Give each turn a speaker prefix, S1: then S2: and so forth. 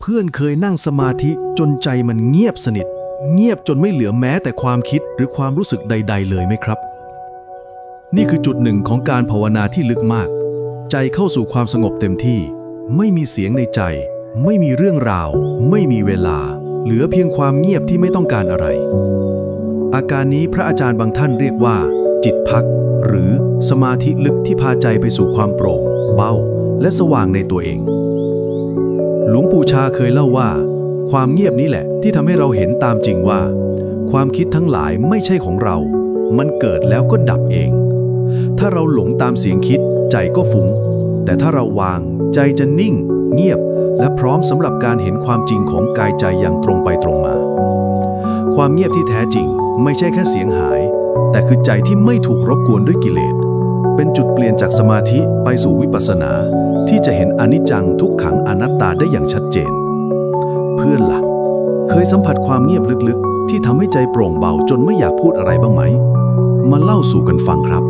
S1: เพื่อนเคยนั่งสมาธิจนใจมันเงียบสนิท เงียบจนไม่เหลือแม้แต่ความคิดหรือความรู้สึกใด ๆ เลยไหมครับ นี่คือจุดหนึ่งของการภาวนาที่ลึกมาก ใจเข้าสู่ความสงบเต็มที่ ไม่มีเสียงในใจ ไม่มีเรื่องราว ไม่มีเวลา เหลือเพียงความเงียบที่ไม่ต้องการอะไร อาการนี้พระอาจารย์บางท่านเรียกว่า จิตพัก หรือสมาธิลึกที่พาใจไปสู่ความโปร่ง เบาและสว่างในตัวเอง ลวงปู่ชาเคยเล่าว่า ความเงียบนี้แหละที่ทำให้เราเห็นตามจริงว่า ความคิดทั้งหลายไม่ใช่ของเรา มันเกิดแล้วก็ดับเอง ถ้าเราหลงตามเสียงคิดใจก็ฟุง้ง แต่ถ้าเราวางใจจะนิ่ง เงียบ และพร้อมสำหรับการเห็นความจริงของกายใจอย่างตรงไปตรงมา ความเงียบที่แท้จริง ไม่ใช่แค่เสียงหาย แต่คือใจที่ไม่ถูกรบกวนด้วยกิเลส เป็นจุดเปลี่ยนจากสมาธิไปสู่วิปัสสนา ที่จะเห็นอนิจจังทุกขังอนัตตาได้อย่างชัดเจน เพื่อนล่ะ เคยสัมผัสความเงียบลึกๆ ที่ทำให้ใจโปร่งเบาจนไม่อยากพูดอะไรบ้างไหม มาเล่าสู่กันฟังครับ